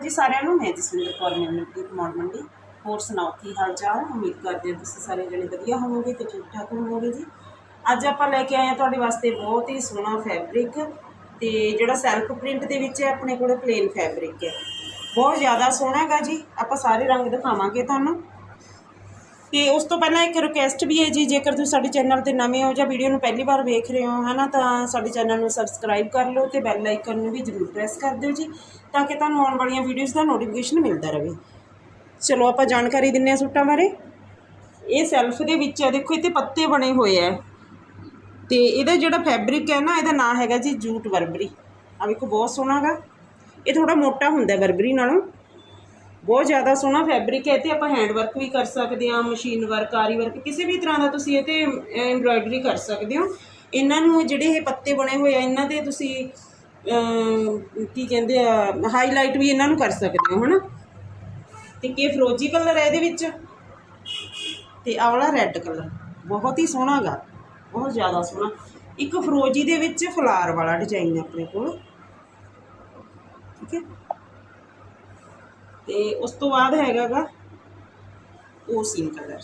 ਜੀ ਸਾਰਿਆਂ ਨੂੰ, ਮੈਂ ਜਸਵਿੰਦਰ ਕੌਰ ਮਿਲਨਪ੍ਰੀਤ ਦੀ ਮੰਡੀ। ਹੋਰ ਸੁਣਾਓ, ਕੀ ਹਾਲ ਚਾਲ? ਉਮੀਦ ਕਰਦੇ ਹਾਂ ਤੁਸੀਂ ਸਾਰੇ ਜਣੇ ਵਧੀਆ ਹੋਵੋਗੇ ਤੇ ਠੀਕ ਠਾਕ ਹੋਵੋਗੇ ਜੀ। ਅੱਜ ਆਪਾਂ ਲੈ ਕੇ ਆਏ ਹਾਂ ਤੁਹਾਡੇ ਵਾਸਤੇ ਬਹੁਤ ਹੀ ਸੋਹਣਾ ਫੈਬਰਿਕ ਤੇ ਜਿਹੜਾ ਸੈਲਫ ਪ੍ਰਿੰਟ ਦੇ ਵਿੱਚ ਹੈ, ਆਪਣੇ ਕੋਲ ਪਲੇਨ ਫੈਬਰਿਕ ਹੈ। ਬਹੁਤ ਜ਼ਿਆਦਾ ਸੋਹਣਾ ਹੈਗਾ ਜੀ। ਆਪਾਂ ਸਾਰੇ ਰੰਗ ਦਿਖਾਵਾਂਗੇ ਤੁਹਾਨੂੰ। ਤੇ ਉਸ ਤੋਂ ਪਹਿਲਾਂ ਇੱਕ ਰਿਕੁਐਸਟ ਵੀ ਹੈ ਜੀ, ਜੇਕਰ ਤੁਸੀਂ ਸਾਡੇ ਚੈਨਲ ਤੇ ਨਵੇਂ ਹੋ ਜਾਂ ਵੀਡੀਓ ਨੂੰ ਪਹਿਲੀ ਵਾਰ ਵੇਖ ਰਹੇ ਹੋ, ਹਨਾ, ਤਾਂ ਸਾਡੇ ਚੈਨਲ ਨੂੰ ਸਬਸਕ੍ਰਾਈਬ ਕਰ ਲਓ ਤੇ ਬੈਲ ਆਈਕਨ ਨੂੰ ਵੀ ਜ਼ਰੂਰ ਪ੍ਰੈਸ ਕਰ ਦਿਓ ਜੀ, ਤਾਂ ਕਿ ਤੁਹਾਨੂੰ ਆਉਣ ਵਾਲੀਆਂ ਵੀਡੀਓਜ਼ ਦਾ ਨੋਟੀਫਿਕੇਸ਼ਨ ਮਿਲਦਾ ਰਹੇ। ਚਲੋ, ਆਪਾਂ ਜਾਣਕਾਰੀ ਦਿੰਨੇ ਆ ਸੂਟਾਂ ਬਾਰੇ। ਇਹ ਸੈਲਫ ਦੇ ਵਿੱਚ ਹੈ, ਦੇਖੋ ਇੱਥੇ ਪੱਤੇ ਬਣੇ ਹੋਏ ਆ ਤੇ ਇਹਦਾ ਜਿਹੜਾ ਫੈਬਰਿਕ ਹੈ ਨਾ, ਇਹਦਾ ਨਾਮ ਹੈਗਾ ਜੀ, ਜੂਟ ਵਰਬਰੀ ਆ ਵੇਖੋ, ਬਹੁਤ ਸੋਹਣਾ ਹੈਗਾ। ਇਹ ਥੋੜਾ ਮੋਟਾ ਹੁੰਦਾ ਵਰਬਰੀ ਨਾਲੋਂ। ਬਹੁਤ ਜ਼ਿਆਦਾ ਸੋਹਣਾ ਫੈਬਰਿਕ ਹੈ ਤੇ ਆਪਾਂ ਹੈਂਡ ਵਰਕ ਵੀ ਕਰ ਸਕਦੇ ਹਾਂ ਮਸ਼ੀਨ ਵਰਕ ਆਰੀ ਵਰਕ ਕਿਸੇ ਵੀ ਤਰ੍ਹਾਂ ਦਾ ਤੁਸੀਂ ਇਹ ਤੇ ਐਮਬ੍ਰਾਇਡਰੀ ਕਰ ਸਕਦੇ ਹੋ। ਇਹਨਾਂ ਨੂੰ ਜਿਹੜੇ ਇਹ ਪੱਤੇ ਬਣੇ ਹੋਏ ਆ, ਇਹਨਾਂ ਦੇ ਤੁਸੀਂ ਕੀ ਕਹਿੰਦੇ ਆ ਹਾਈਲਾਈਟ ਵੀ ਇਹਨਾਂ ਨੂੰ ਕਰ ਸਕਦੇ ਹੋ, ਹਨਾ? ਤੇ ਕੀ ਫਰੋਜੀ ਕਲਰ ਹੈ ਇਹਦੇ ਵਿੱਚ? ਤੇ ਆਹ ਵਾਲਾ ਰੈੱਡ ਕਲਰ ਬਹੁਤ ਹੀ ਸੋਹਣਾ ਗਾ, ਬਹੁਤ ਜ਼ਿਆਦਾ ਸੋਹਣਾ। ਇੱਕ ਫਰੋਜੀ ਦੇ ਵਿੱਚ ਫਲਾਰ ਵਾਲਾ ਡਿਜ਼ਾਈਨ ਹੈ ਆਪਣੇ ਕੋਲ। ਠੀਕ ਹੈ? ਤੇ ਉਸ ਤੋਂ ਬਾਅਦ ਹੈਗਾ ਗਾ ਉਹ ਸੀਨ ਕਲਰ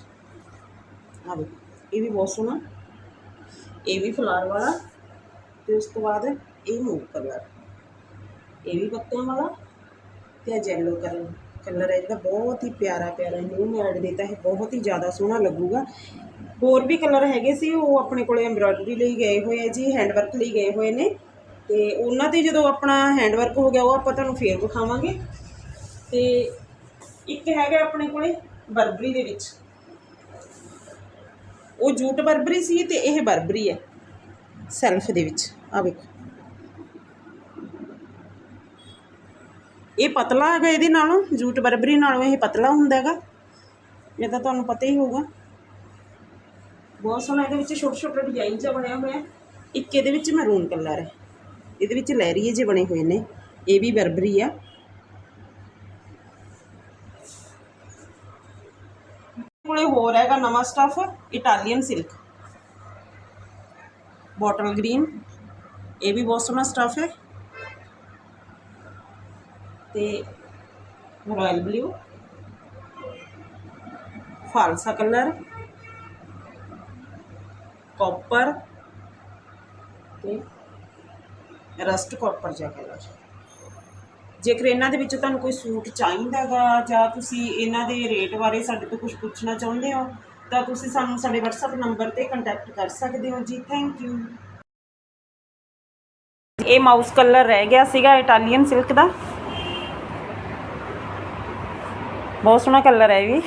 ਆ ਵੇਖੋ, ਇਹ ਵੀ ਬਹੁਤ ਸੋਹਣਾ, ਇਹ ਵੀ ਫਲਾਰ ਵਾਲਾ ਤੇ ਉਸ ਤੋਂ ਬਾਅਦ ਇਹ ਮੂਵ ਕਲਰ ਇਹ ਵੀ ਪੱਤਿਆਂ ਵਾਲਾ ਤੇ ਇਹ ਜੈਲੋ ਕਲਰ ਕਲਰ ਹੈ ਜਿਹੜਾ ਬਹੁਤ ਹੀ ਪਿਆਰਾ ਪਿਆਰਾ ਮੂਹ ਮੈਂ ਐਡ ਦਿੱਤਾ ਹੈ, ਬਹੁਤ ਹੀ ਜ਼ਿਆਦਾ ਸੋਹਣਾ ਲੱਗੂਗਾ। ਹੋਰ ਵੀ ਕਲਰ ਹੈਗੇ ਸੀ, ਉਹ ਆਪਣੇ ਕੋਲੇ ਐਮਬ੍ਰਾਇਡਰੀ ਲਈ ਗਏ ਹੋਏ ਆ ਜੀ ਹੈਂਡਵਰਕ ਲਈ ਗਏ ਹੋਏ ਨੇ ਤੇ ਉਹਨਾਂ ਤੇ ਜਦੋਂ ਆਪਣਾ ਹੈਂਡਵਰਕ ਹੋ ਗਿਆ, ਉਹ ਆਪਾਂ ਤੁਹਾਨੂੰ ਫੇਰ ਵਿਖਾਵਾਂਗੇ। ਤੇ ਇੱਕ ਹੈਗਾ ਆਪਣੇ ਕੋਲੇ ਬਰਬਰੀ ਦੇ ਵਿੱਚ। ਉਹ ਜੂਟ ਬਰਬਰੀ ਸੀ ਤੇ ਇਹ ਬਰਬਰੀ ਹੈ, ਸੈਲਫ ਦੇ ਵਿੱਚ। ਆ ਵੇਖੋ। ਇਹ ਪਤਲਾ ਹੈਗਾ ਇਹਦੇ ਨਾਲੋਂ, ਜੂਟ ਬਰਬਰੀ ਨਾਲੋਂ ਇਹ ਪਤਲਾ ਹੁੰਦਾ ਹੈਗਾ। ਇਹ ਤਾਂ ਤੁਹਾਨੂੰ ਪਤਾ ਹੀ ਹੋਊਗਾ। ਬਹੁਤ ਸੋਹਣਾ ਇਹਦੇ ਵਿੱਚ ਛੋਟੇ ਛੋਟੇ ਡਿਜ਼ਾਈਨ ਜਿਹਾ ਬਣਿਆ ਹੋਇਆ। ਇੱਕ ਇਹਦੇ ਵਿੱਚ ਮਰੂਨ ਕਲਰ ਹੈ। ਇਹਦੇ ਵਿੱਚ ਲਹਿਰੀਏ ਜਿਹੇ ਬਣੇ ਹੋਏ ਨੇ। ਇਹ ਵੀ ਬਰਬਰੀ ਆ। ਕੋਲੇ ਹੋਰ ਹੈਗਾ ਨਵਾਂ stuff Italian silk bottle green ਇਹ ਵੀ ਬਹੁਤ ਸੋਹਣਾ ਸਟਫ ਹੈ ਤੇ ਰਾਇਲ ਬਲੂ ਫਾਲਸਾ ਕਲਰ ਕਾਪਰ ਤੇ ਰਸਟ ਕਾਪਰ ਜਿਹਾ ਕਲਰ ਜੇਕਰ ਇਹਨਾਂ ਦੇ ਵਿੱਚ ਤੁਹਾਨੂੰ ਕੋਈ ਸੂਟ ਚਾਹੀਦਾਗਾ ਜਾਂ ਤੁਸੀਂ ਇਹਨਾਂ ਦੇ ਰੇਟ ਬਾਰੇ ਸਾਡੇ ਤੋਂ ਕੁਝ ਪੁੱਛਣਾ ਚਾਹੁੰਦੇ ਹੋ, ਤਾਂ ਤੁਸੀਂ ਸਾਨੂੰ ਸਾਡੇ WhatsApp ਨੰਬਰ ਤੇ ਕੰਟੈਕਟ ਕਰ ਸਕਦੇ ਹੋ ਜੀ। ਥੈਂਕ ਯੂ ਇਹ ਮਾਊਸ ਕਲਰ ਰਹਿ ਗਿਆ ਸੀਗਾ ਇਟਾਲੀਅਨ ਸਿਲਕ ਦਾ। ਬਹੁਤ ਸੋਹਣਾ ਕਲਰ ਹੈ ਇਹ ਵੀ।